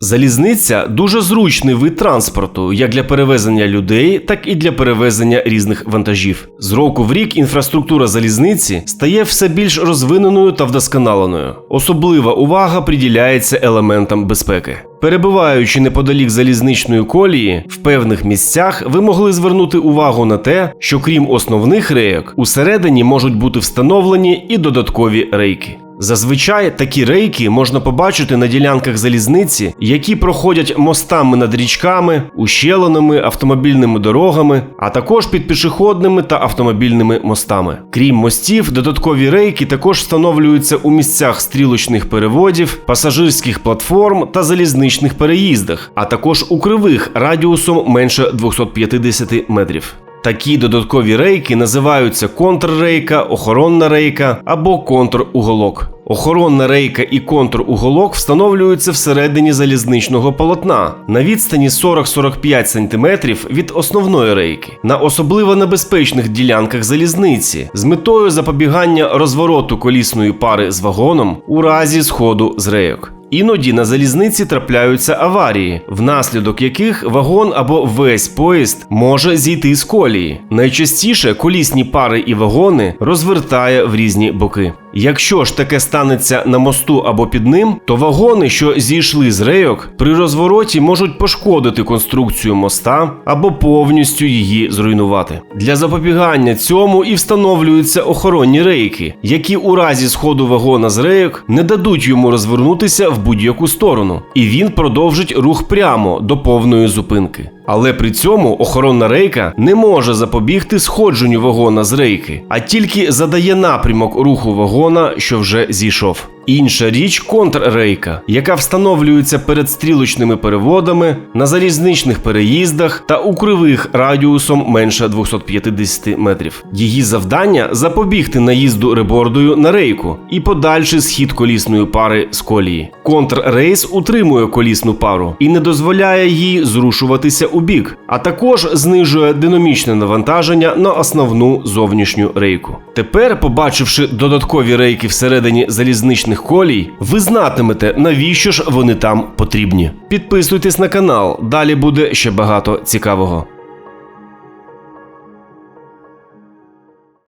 Залізниця дуже зручний вид транспорту як для перевезення людей, так і для перевезення різних вантажів. З року в рік інфраструктура залізниці стає все більш розвиненою та вдосконаленою. Особлива увага приділяється елементам безпеки. Перебуваючи неподалік залізничної колії, в певних місцях ви могли звернути увагу на те, що крім основних рейок, усередині можуть бути встановлені і додаткові рейки. Зазвичай такі рейки можна побачити на ділянках залізниці, які проходять мостами над річками, ущелинами, автомобільними дорогами, а також під пішохідними та автомобільними мостами. Крім мостів, додаткові рейки також встановлюються у місцях стрілочних переводів, пасажирських платформ та залізничних переїздах, а також у кривих радіусом менше 250 метрів. Такі додаткові рейки називаються контррейка, охоронна рейка або контруголок. Охоронна рейка і контруголок встановлюються всередині залізничного полотна на відстані 40-45 см від основної рейки на особливо небезпечних ділянках залізниці з метою запобігання розвороту колісної пари з вагоном у разі сходу з рейок. Іноді на залізниці трапляються аварії, внаслідок яких вагон або весь поїзд може зійти з колії. Найчастіше колісні пари і вагони розвертає в різні боки. Якщо ж таке станеться на мосту або під ним, то вагони, що зійшли з рейок, при розвороті можуть пошкодити конструкцію моста або повністю її зруйнувати. Для запобігання цьому і встановлюються охоронні рейки, які у разі сходу вагона з рейок не дадуть йому розвернутися в будь-яку сторону, і він продовжить рух прямо до повної зупинки. Але при цьому охоронна рейка не може запобігти сходженню вагона з рейки, а тільки задає напрямок руху вагона, що вже зійшов. Інша річ контррейка, яка встановлюється перед стрілочними переводами, на залізничних переїздах та у кривих радіусом менше 250 метрів. Її завдання запобігти наїзду ребордою на рейку і подальший схід колісної пари з колії. Контррейс утримує колісну пару і не дозволяє їй зрушуватися у бік, а також знижує динамічне навантаження на основну зовнішню рейку. Тепер, побачивши додаткові рейки всередині залізничних колій, ви знатимете, навіщо ж вони там потрібні. Підписуйтесь на канал, далі буде ще багато цікавого.